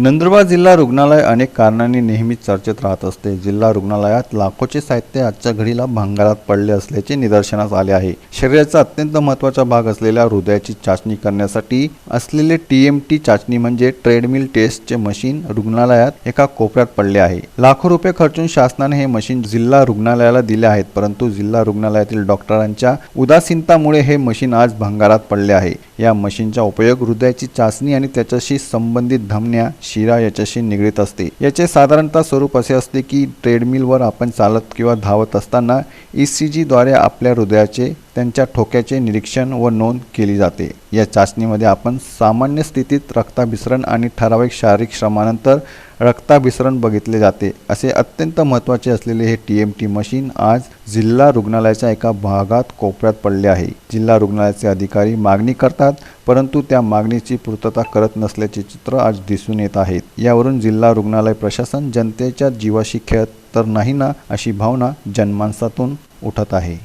नंदुरबार जिल्हा रुग्णालय अनेक कारणांनी नेहमीच चर्चेत राहत असते. जिल्हा रुग्णालयात लाखोचे साहित्य आजच्या घडीला भंगारात पडले असल्याचे निदर्शनास आले आहे. शरीराचा अत्यंत महत्त्वाचा भाग असलेल्या हृदयाची चाचणी करण्यासाठी असलेले टी एम टी चाचणी म्हणजे ट्रेडमिल टेस्टचे मशीन रुग्णालयात एका कोपऱ्यात पडले आहे. लाखो रुपये खर्चून शासनाने हे मशीन जिल्हा रुग्णालयाला दिले आहेत परंतु जिल्हा रुग्णालयातील डॉक्टरांच्या उदासीनतामुळे हे मशीन आज भंगारात पडले आहे. या मशीनचा उपयोग हृदयाची चाचणी आणि त्याच्याशी संबंधित धमन्या शिरा याच्याशी निगडीत असते. याचे साधारणतः स्वरूप असे असते की ट्रेडमिलवर आपण चालत किंवा धावत असताना ई सी जीद्वारे आपल्या हृदयाचे त्यांच्या ठोक्याचे निरीक्षण व नोंद केली जाते. या चाचणीमध्ये आपण सामान्य स्थितीत रक्ताभिसरण आणि ठराविक शारीरिक श्रमानंतर रक्ताभिसरण बघितले जाते. असे अत्यंत महत्त्वाचे असलेले हे टी एम टी मशीन आज जिल्हा रुग्णालयाच्या एका भागात कोपऱ्यात पडले आहे. जिल्हा रुग्णालयाचे अधिकारी मागणी करतात परंतु त्या मागणीची पूर्तता करत नसल्याचे चित्र आज दिसून येत आहेत. यावरून जिल्हा रुग्णालय प्रशासन जनतेच्या जीवाशी खेळत तर नाही ना अशी भावना जनमानसातून उठत आहे.